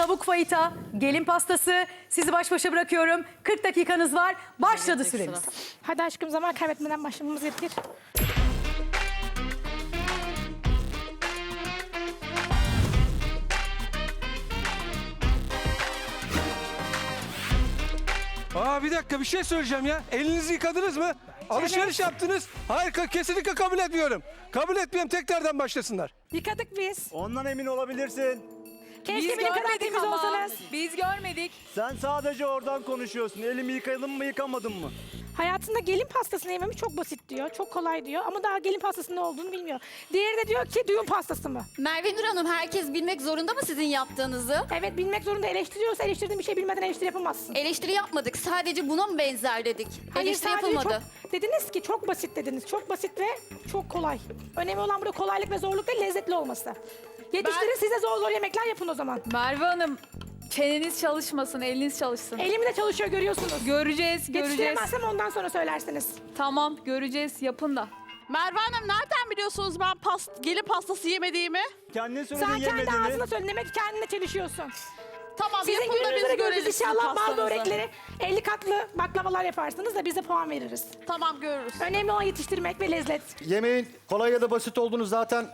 tavuk fayita, gelin pastası. Sizi baş başa bırakıyorum. 40 dakikanız var. Başladı süremiz. Hadi aşkım zaman kaybetmeden başlamamız gerekir. Aa bir dakika bir şey söyleyeceğim ya. Elinizi yıkadınız mı? Alışveriş yaptınız. Hayır ka- kesinlikle kabul etmiyorum. Kabul etmiyorum tekrardan başlasınlar. Yıkadık biz. Ondan emin olabilirsin. Keşke Biz benim kadar görmedik temiz ama. olsanız. Biz görmedik. Sen sadece oradan konuşuyorsun. Elimi yıkadım mı yıkamadım mı? Hayatında gelin pastasını yememiz çok basit diyor. Çok kolay diyor ama daha gelin pastasının ne olduğunu bilmiyor. Diğeri de diyor ki düğün pastası mı? Merve Nur Hanım herkes bilmek zorunda mı sizin yaptığınızı? Evet bilmek zorunda eleştiriyorsa eleştirdiğin bir şey bilmeden eleştiri yapamazsın. Eleştiri yapmadık. Sadece buna mı benzer dedik? Hayır, Eleştiri sadece yapılmadı. Çok, dediniz ki çok basit dediniz. Çok basit ve çok kolay. Önemli olan burada kolaylık ve zorluk değil lezzetli olması. Yetiştirin size zor zor yemekler yapın o zaman. Merve Hanım çeneniz çalışmasın, eliniz çalışsın. Elim de çalışıyor görüyorsunuz. Göreceğiz, göreceğiz. Yetiştiremezsem ondan sonra söylersiniz. Tamam, göreceğiz. Yapın da. Merve Hanım nereden biliyorsunuz ben past gelin pastası yemediğimi? Kendin söyledin Sen kendi yemediğini. ağzına söyle. Demek ki kendine çelişiyorsun. Tamam Sizin yapın da gününüzde biz görürüz görelim inşallah bal pastanızı. börekleri 50 katlı baklavalar yaparsınız da bize puan veririz. Tamam görürüz. Önemli olan yetiştirmek ve lezzet. Yemeğin kolay ya da basit olduğunu zaten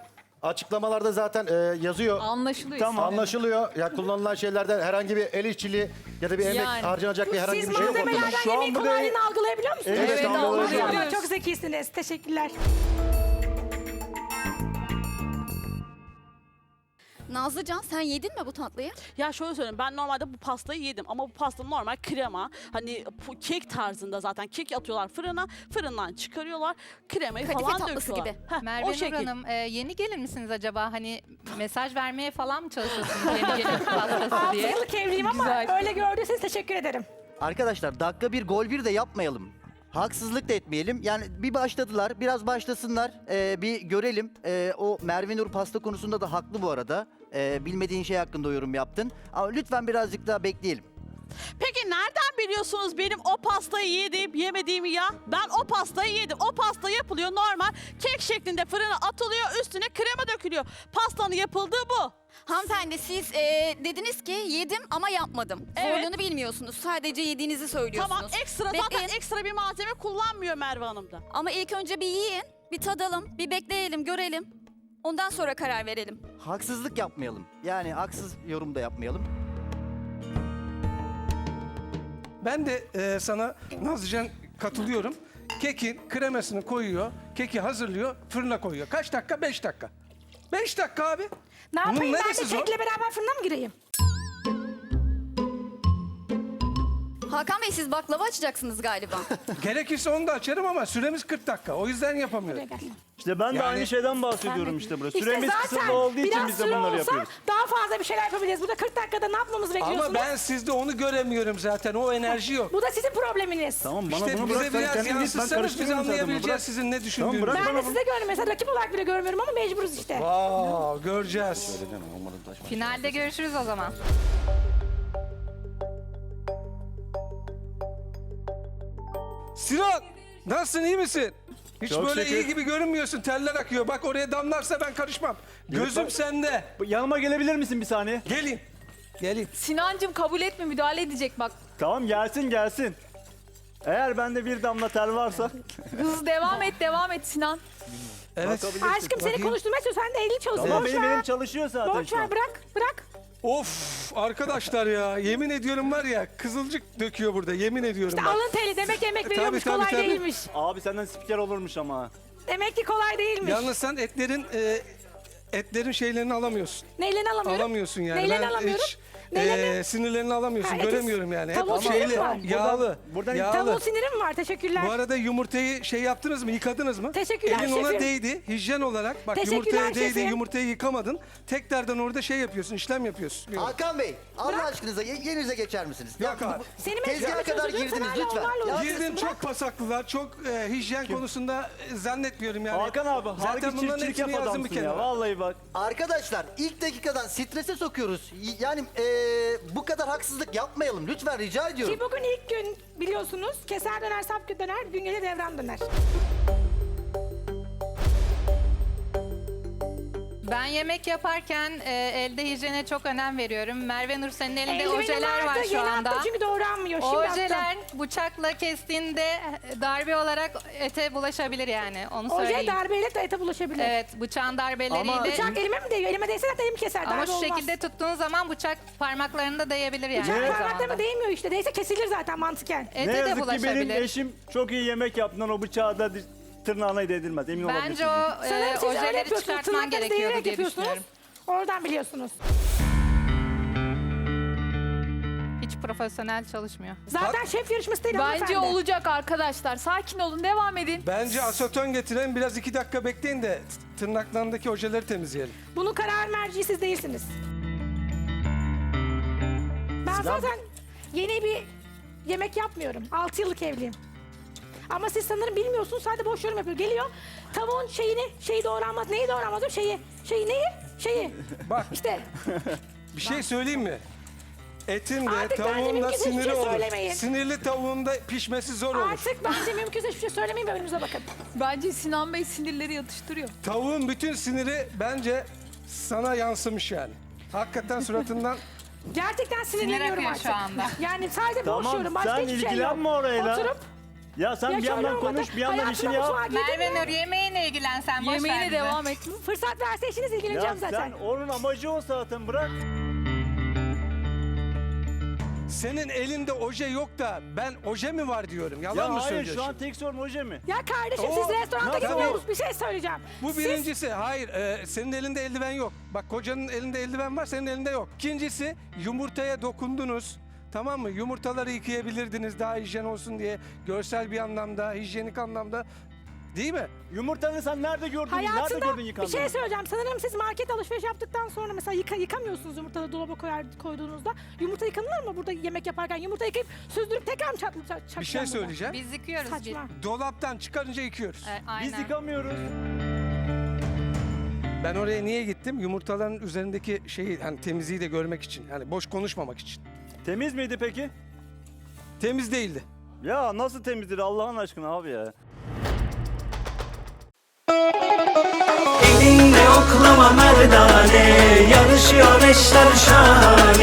açıklamalarda zaten e, yazıyor. Anlaşılıyor. Tamam. Anlaşılıyor. Ya kullanılan şeylerden herhangi bir el işçiliği ya da bir emek Yani. harcanacak bir herhangi Siz bir şey yok ortada. malzemelerden Şu an yemeğin burada- algılayabiliyor musunuz? Evet, Evet, algılayabiliyoruz. anlıyoruz. Çok zekisiniz. Teşekkürler. Nazlıcan sen yedin mi bu tatlıyı? Ya şöyle söyleyeyim ben normalde bu pastayı yedim ama bu pasta normal krema. Hani bu kek tarzında zaten kek atıyorlar fırına. Fırından çıkarıyorlar. Kremayı Kadife falan tatlısı döküyorlar. gibi. Heh, Merve o Nur şekil. Hanım, e, yeni gelin misiniz acaba? Hani mesaj vermeye falan mı çalışıyorsunuz yeni gelin pastası 6 diye? yıllık evliyim ama Güzel. öyle gördüyseniz teşekkür ederim. Arkadaşlar dakika bir gol bir de yapmayalım. Haksızlık da etmeyelim. Yani bir başladılar, biraz başlasınlar. Ee, bir görelim. Ee, o Merve Nur pasta konusunda da haklı bu arada. Ee, bilmediğin şey hakkında yorum yaptın. Ama lütfen birazcık daha bekleyelim. Peki nereden biliyorsunuz benim o pastayı yediğim yemediğimi ya? Ben o pastayı yedim. O pasta yapılıyor normal. Kek şeklinde fırına atılıyor üstüne krema dökülüyor. Pastanın yapıldığı bu. Hanımefendi siz e, dediniz ki yedim ama yapmadım. Evet. Zorluğunu bilmiyorsunuz. Sadece yediğinizi söylüyorsunuz. Tamam ekstra zaten Bekleyin. ekstra bir malzeme kullanmıyor Merve Hanım da. Ama ilk önce bir yiyin, bir tadalım, bir bekleyelim, görelim. Ondan sonra karar verelim. Haksızlık yapmayalım. Yani haksız yorum da yapmayalım. Ben de e, sana Nazlıcan katılıyorum. Kekin kremasını koyuyor, keki hazırlıyor, fırına koyuyor. Kaç dakika? Beş dakika. Beş dakika abi. Ne Bunun yapayım ben de neresi zor? kekle beraber fırına mı gireyim? Hakan Bey siz baklava açacaksınız galiba. Gerekirse onu da açarım ama süremiz 40 dakika. O yüzden yapamıyorum. İşte ben de Yani- aynı şeyden bahsediyorum işte burada. Süremiz kısıtlı olduğu için biraz biz de süre bunları olsa yapıyoruz. daha fazla bir şeyler yapabiliriz. Burada 40 dakikada ne yapmamızı bekliyorsunuz? Ama ben sizde onu göremiyorum zaten. O enerji yok. Bu da sizin probleminiz. Tamam bana İşte bunu bize bırak. sen biraz kendin git, ben yansıtsanız biz karıştırıyorum zaten bunu, anlayabileceğiz bırak. sizin ne düşündüğünüzü. bırak Ben de size görmüyorum. Mesela rakip olarak bile görmüyorum ama mecburuz işte. Aa, göreceğiz. Finalde görüşürüz o zaman. Sinan, nasılsın iyi misin? Hiç Çok böyle şükür. iyi gibi görünmüyorsun. Teller akıyor. Bak oraya damlarsa ben karışmam. Gözüm bak- sende. Yanıma gelebilir misin bir saniye? Gelin. Gelin. Sinancım kabul etme, müdahale edecek bak. Tamam gelsin gelsin. Eğer bende bir damla ter varsa Hız devam et, devam et Sinan. Evet. Aşkım seni konuşturmak istiyor. Sen de elini çalışsın. Tamam Boş benim ver. elim çalışıyor zaten Boş şu an. ver bırak bırak. Of arkadaşlar ya yemin ediyorum var ya kızılcık döküyor burada yemin ediyorum İşte bak. alın teli demek yemek veriyormuş tabii, kolay tabii. değilmiş. Abi senden spiker olurmuş ama. Demek ki kolay değilmiş. Yalnız sen etlerin e, etlerin şeylerini alamıyorsun. Neylerini alamıyorum? Alamıyorsun yani. Neylerini ben alamıyorum? hiç Neylerini- e, sinirlerini alamıyorsun. Ha, Göremiyorum yani. Hep tavuğun şeyli, var. yağlı. buradan- yağlı. Tavuğun sinirim var. Teşekkürler. Bu arada yumurtayı şey yaptınız mı? Yıkadınız mı? Teşekkürler Elin ona şefim. değdi. Hijyen olarak. Bak Teşekkürler yumurtaya değdi. şefim. Yumurtayı yıkamadın. Tekrardan orada şey yapıyorsun. işlem yapıyorsun. Hakan Bey, Allah aşkınıza ye- yerinize geçer misiniz? Yok abi. Seni Tezgaha kadar girdiniz hala lütfen. onlarla Ya, uğraşıyorsun. Girdim çok pasaklılar, çok e, hijyen konusunda e, zannetmiyorum yani. Hakan abi Zaten harika bunların çift hepsini yap yazdım bir adamsın ya. kenara. Vallahi bak. Arkadaşlar ilk dakikadan strese sokuyoruz. Y- Yani eee, bu kadar haksızlık yapmayalım lütfen rica ediyorum. Ki bugün ilk gün biliyorsunuz keser döner sap döner gün gelir devran döner. Ben yemek yaparken e, elde hijyene çok önem veriyorum. Merve Nur senin elinde Eldivenim ojeler var şu yeni anda. attım çünkü doğranmıyor. Şimdi attım. Ojeler bıçakla kestiğinde e, darbe olarak ete bulaşabilir yani. Onu Oje söyleyeyim. darbeyle de ete bulaşabilir. Evet bıçağın darbeleriyle. Ama- Bıçak elime mi değiyor? Elime değse zaten elim keser. Ama darbe şu olmaz. şekilde tuttuğun zaman bıçak parmaklarında değebilir yani. Bıçak aynı parmaklarıma zamanda. değmiyor işte. Değse kesilir zaten mantıken. Ete ne de yazık ki benim bulaşabilir. eşim çok iyi yemek yaptığından o bıçağı da di- tırnağına değdirmez. Emin olabilirsiniz. Bence o e, Sanırım siz öyle ojeleri yapıyorsunuz. çıkartman gerekiyordu değerek diye yapıyorsunuz. düşünüyorum. Oradan biliyorsunuz. Hiç profesyonel çalışmıyor. Zaten şef yarışması değil Bence hanımefendi. olacak arkadaşlar. Sakin olun, devam edin. Bence aseton getirelim biraz iki dakika bekleyin de tırnaklarındaki ojeleri temizleyelim. Bunun karar merci siz değilsiniz. Ben zaten yeni bir yemek yapmıyorum. 6 yıllık evliyim. Ama siz sanırım bilmiyorsunuz. Sadece boş yorum yapıyor. Geliyor tavuğun şeyini, şeyi doğranmaz. Neyi doğranmaz? diyorum, Şeyi, şeyi neyi? Şeyi. Bak İşte bir şey söyleyeyim mi? Etin de Artık tavuğun da mümkünse hiçbir siniri şey olur. söylemeyin. Sinirli tavuğun da pişmesi zor olur. artık bence mümkünse hiçbir şey söylemeyin ve önünüze bakın. Bence Sinan Bey sinirleri yatıştırıyor. Tavuğun bütün siniri bence sana yansımış yani. Hakikaten suratından Gerçekten sinirleniyorum akıyor artık. şu anda. Yani sadece boş Tamam, yorum. Başka sen hiçbir şey yok. ilgilenme orayla. Oturup Ya sen ya bir yandan olmadı. konuş bir yandan işini yap. Merve? Nur yemeğine ilgilen sen. boş ver Yemeğine bizi. devam et. Fırsat verse eşiniz ilgileneceğim Ya zaten. sen onun amacı o zaten bırak. senin elinde oje yok da ben oje mi var diyorum. Yalan Ya mı hayır söylüyorsun? şu an tek sorun oje mi? Ya kardeşim Oo, siz restoranda nasıl gidiyorsunuz. bu? Bir şey söyleyeceğim. Bu Siz- birincisi. Hayır, e, senin elinde eldiven yok. Bak kocanın elinde eldiven var, senin elinde yok. İkincisi, yumurtaya dokundunuz. Tamam mı? Yumurtaları yıkayabilirdiniz daha hijyen olsun diye. Görsel bir anlamda, hijyenik anlamda. Değil mi? Yumurtanı sen nerede gördün? Nerede Hayatında gördün bir yıkandığını? şey söyleyeceğim. Sanırım siz market alışveriş yaptıktan sonra mesela yıka, yıkamıyorsunuz yumurtaları dolaba koyar, koyduğunuzda. Yumurta yıkanır mı burada yemek yaparken? Yumurta yıkayıp süzdürüp tekrar mı çat, Bir şey söyleyeceğim. Biz yıkıyoruz biz. Saçma. Dolaptan çıkarınca yıkıyoruz. E, aynen. Biz yıkamıyoruz. Ben oraya niye gittim? Yumurtaların üzerindeki şeyi, hani temizliği de görmek için. Yani boş konuşmamak için. Temiz miydi peki? Temiz değildi. Ya nasıl temizdir Allah'ın aşkına abi ya. Elinle oklama merdane Yarışıyor eşler şahane